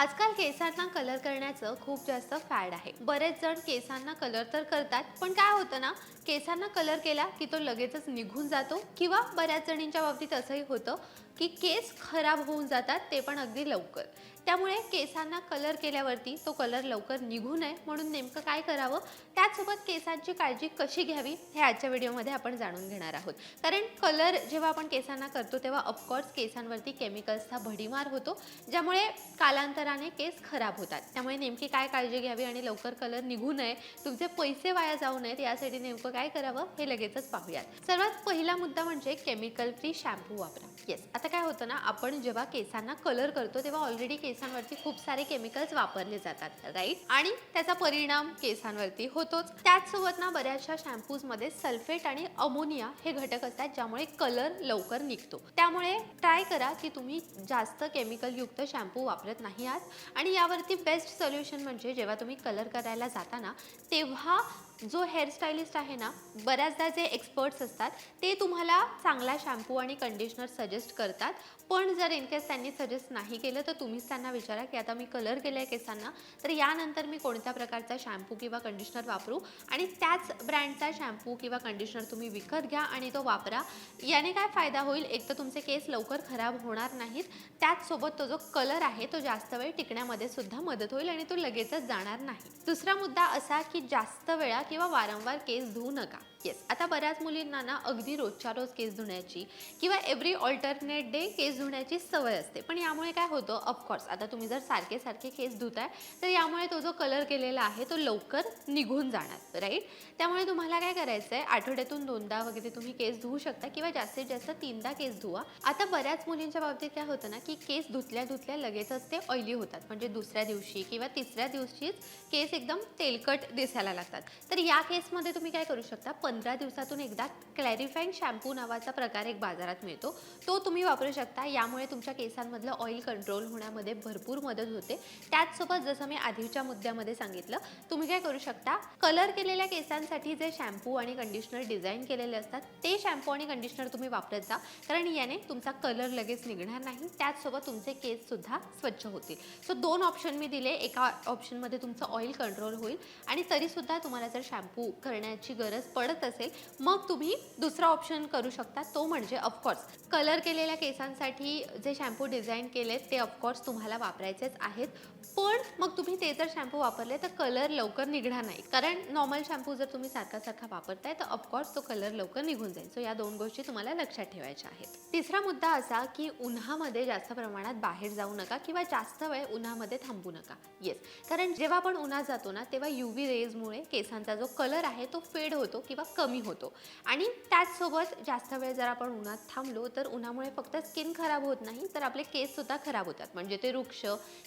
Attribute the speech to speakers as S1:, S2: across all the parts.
S1: आजकाल केसांना कलर करण्याचं खूप जास्त फॅड आहे. बरेच जण केसांना कलर तर करतात पण काय होतं ना केसांना कलर केला की तो लगेचच निघून जातो किंवा बऱ्याच जणींच्या बाबतीत असंही होतं. की केस खराब होऊन जातात ते पण अगदी लवकर. त्यामुळे केसांना कलर केल्यावरती तो कलर लवकर निघू नये. म्हणून नेमकं काय करावं? त्याचसोबत केसांची काळजी कशी घ्यावी? हे आजच्या व्हिडिओमध्ये आपण जाणून घेणार आहोत. कारण कलर जेव्हा आपण केसांना करतो तेव्हा ऑफकोर्स केसांवरती केमिकल्सचा भडीमार होतो ज्यामुळे कालांतराने केस खराब होतात. त्यामुळे नेमकी काय काळजी घ्यावी आणि लवकर कलर निघू नये? तुमचे पैसे वाया जाऊ नयेत यासाठी नेमकं काय करावं? हे लगेचच पाहूयात. सर्वात पहिला मुद्दा म्हणजे केमिकल फ्री शॅम्पू वापरा. येस आता काय होतं ना आपण जेव्हा केसांना कलर करतो तेव्हा ऑलरेडी केसांवरती खूप सारे केमिकल्स वापरले जातात राईट आणि त्याचा परिणाम केसांवरती होतोच. त्याचसोबत ना बऱ्याचशा शॅम्पूजमध्ये सल्फेट आणि अमोनिया हे घटक असतात ज्यामुळे कलर लवकर निघतो. त्यामुळे ट्राय करा की तुम्ही जास्त केमिकल युक्त शॅम्पू वापरत नाही आहात. आणि यावरती बेस्ट सोल्युशन म्हणजे जेव्हा तुम्ही कलर करायला जाताना तेव्हा जो हेअरस्टायलिस्ट आहे ना बऱ्याचदा जे एक्सपर्ट्स असतात ते तुम्हाला चांगला शॅम्पू आणि कंडिशनर सजेस्ट करतात. पण जर इन केस त्यांनी सजेस्ट नाही केलं तर तुम्हीच त्यांना विचारा की आता मी कलर केलं आहे केसांना तर यानंतर मी कोणत्या प्रकारचा शॅम्पू किंवा कंडिशनर वापरू? आणि त्याच ब्रँडचा शॅम्पू किंवा कंडिशनर तुम्ही विकत घ्या आणि तो वापरा. याने काय फायदा होईल? एक तर तुमचे केस लवकर खराब होणार नाहीत. त्याचसोबत तो जो कलर आहे तो जास्त वेळ टिकण्यामध्ये सुद्धा मदत होईल आणि तो लगेचच जाणार नाही. दुसरा मुद्दा असा की जास्त वेळा किंवा वारंवार केस धुवू नका. येस आता बऱ्याच मुलींना ना अगदी रोजच्या रोज केस धुण्याची किंवा एव्हरी ऑल्टरनेट डे केस धुण्याची सवय असते. पण यामुळे काय होतं? ऑफकोर्स आता तुम्ही जर सारखे सारखे केस धुताय तर यामुळे तो जो कलर केलेला आहे तो लवकर निघून जाणार राईट त्यामुळे तुम्हाला काय करायचं आहे आठवड्यातून दोनदा वगैरे तुम्ही केस धुवू शकता किंवा जास्तीत जास्त तीनदा केस धुवा. आता बऱ्याच मुलींच्या बाबतीत काय होतं ना की केस धुतल्या धुतल्या लगेचच ते ऑइली होतात. म्हणजे दुसऱ्या दिवशी किंवा तिसऱ्या दिवशीच केस एकदम तेलकट दिसायला लागतात. तर या केसमध्ये तुम्ही काय करू शकता? पंधरा दिवसातून एकदा क्लॅरिफाईंग शॅम्पू नावाचा प्रकार एक बाजारात मिळतो. तो तुम्ही वापरू शकता. यामुळे तुमच्या केसांमधलं ऑइल कंट्रोल होण्यामध्ये भरपूर मदत होते. त्याचसोबत जसं मी आधीच्या मुद्द्यामध्ये सांगितलं तुम्ही काय करू शकता? कलर केलेल्या केसांसाठी जे शॅम्पू आणि कंडिशनर डिझाईन केलेले असतात ते शॅम्पू आणि कंडिशनर तुम्ही वापरत जा. कारण याने तुमचा कलर लगेच निघणार नाही. त्याचसोबत तुमचे केससुद्धा स्वच्छ होतील. सो दोन ऑप्शन मी दिले. एका ऑप्शनमध्ये तुमचं ऑइल कंट्रोल होईल. आणि तरीसुद्धा तुम्हाला जर शॅम्पू करण्याची गरज पडत असेल मग तुम्ही दुसरा ऑप्शन करू शकता. तो म्हणजे ऑफकोर्स कलर केलेल्या केसांसाठी जे शॅम्पू डिझाईन केलेत ते ऑफकोर्स तुम्हाला वापरायचेच आहेत. पण मग तुम्ही ते जर शॅम्पू वापरले तर कलर लवकर निघणार नाही. कारण नॉर्मल शॅम्पू जर तुम्ही सारखा सारखा वापरताय तर ऑफकोर्स तो कलर लवकर निघून जाईल. सो या दोन गोष्टी तुम्हाला लक्षात ठेवायच्या आहेत. तिसरा मुद्दा असा की उन्हामध्ये जास्त प्रमाणात बाहेर जाऊ नका किंवा जास्त वेळ उन्हामध्ये थांबू नका. येस कारण जेव्हा आपण उन्हात जातो ना तेव्हा यू व्ही रेजमुळे केसांचा जो कलर आहे तो फेड होतो किंवा कमी होतो. आणि त्याचसोबत जास्त वेळ जर आपण उन्हात थांबलो तर उन्हामुळे फक्त स्किन खराब होत नाही तर आपले केस सुद्धा खराब होतात. म्हणजे ते वृक्ष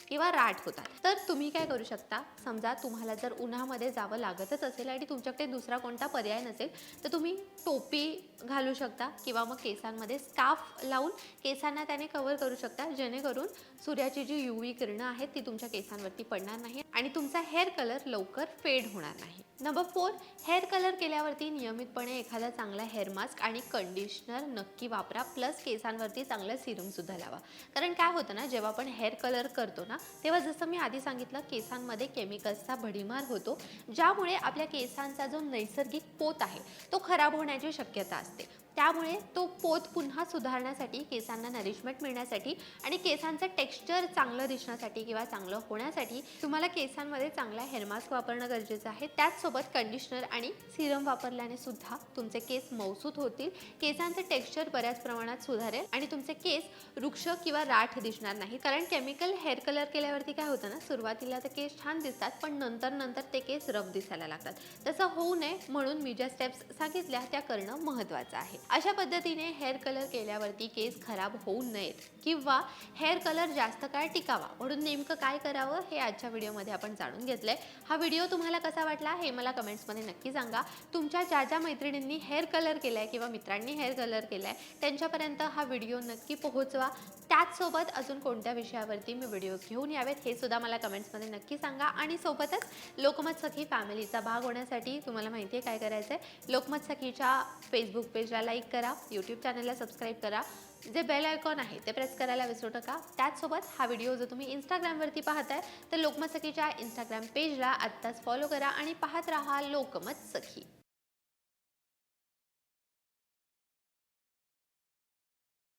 S1: किंवा राठ होतात तर तुम्ही काय करू शकता? समजा तुम्हाला जर उन्हामध्ये जावं लागतच असेल आणि तुमच्याकडे दुसरा कोणता पर्याय नसेल तर तुम्ही टोपी घालू शकता किंवा मग केसांमध्ये स्काफ लावून केसांना त्याने कव्हर करू शकता. जेणेकरून सूर्याची जी यू व्ही किरणं आहेत ती तुमच्या केसांवरती पडणार नाही आणि तुमचा हेअर कलर लवकर फेड होणार नाही. नंबर फोर हेअर कलर केल्यावरती नियमितपणे एखादा चांगला हेअर मास्क आणि कंडिशनर नक्की वापरा. प्लस केसांवरती चांगलं सिरमसुद्धा लावा. कारण काय होतं ना जेव्हा आपण हेअर कलर करतो ना तेव्हा जसं मी आधी सांगितलं केसांमध्ये केमिकल्सचा भडीमार होतो ज्यामुळे आपल्या केसांचा जो नैसर्गिक पोत आहे तो खराब होण्याची शक्यता असते. त्यामुळे तो पोत पुन्हा सुधारण्यासाठी केसांना नरिशमेंट मिळण्यासाठी आणि केसांचं टेक्स्चर चांगलं दिसण्यासाठी किंवा चांगलं होण्यासाठी तुम्हाला केसांमध्ये चांगला हेअरमास्क वापरणं गरजेचं आहे. त्याचसोबत कंडिशनर आणि सिरम वापरल्याने सुद्धा तुमचे केस मौसूद होतील. केसांचं टेक्स्चर बऱ्याच प्रमाणात सुधारेल आणि तुमचे केस वृक्ष किंवा राठ दिसणार नाही. कारण केमिकल हेअर कलर केल्यावरती काय होतं ना सुरुवातीला तर केस छान दिसतात पण नंतर नंतर ते केस रफ दिसायला लागतात. तसं होऊ नये म्हणून मी ज्या स्टेप्स सांगितल्या त्या करणं महत्त्वाचं आहे. अशा पद्धतीने हेअर कलर केल्यावरती केस खराब होऊ नयेत किंवा हेअर कलर जास्त काळ टिकावा. म्हणून नेमकं काय करावं हे आजच्या व्हिडिओमध्ये आपण जाणून घेतलंय. हा व्हिडिओ तुम्हाला कसा वाटला हे मला कमेंट्समध्ये नक्की सांगा. तुमच्या ज्या ज्या मैत्रिणींनी हेअर कलर केलाय किंवा मित्रांनी हेअर कलर केलाय त्यांच्यापर्यंत हा व्हिडिओ नक्की पोहोचवा. त्याचसोबत अजून कोणत्या विषयावरती मी व्हिडिओ घेऊन यावेत हे सुद्धा मला कमेंट्समध्ये नक्की सांगा. आणि सोबतच लोकमत सखी फॅमिलीचा भाग होण्यासाठी तुम्हाला माहिती आहे काय करायचं आहे लोकमत सखीच्या फेसबुक पेजला लाईक करा यूट्यूब चॅनलला सबस्क्राईब करा. जे बेल आयकॉन आहे ते प्रेस करायला विसरू नका. त्याचसोबत हा व्हिडिओ जर तुम्ही इंस्टाग्रामवरती पाहताय तर लोकमत सखीच्या इंस्टाग्राम पेजला आत्ताच फॉलो करा आणि पाहत राहा लोकमत सखी.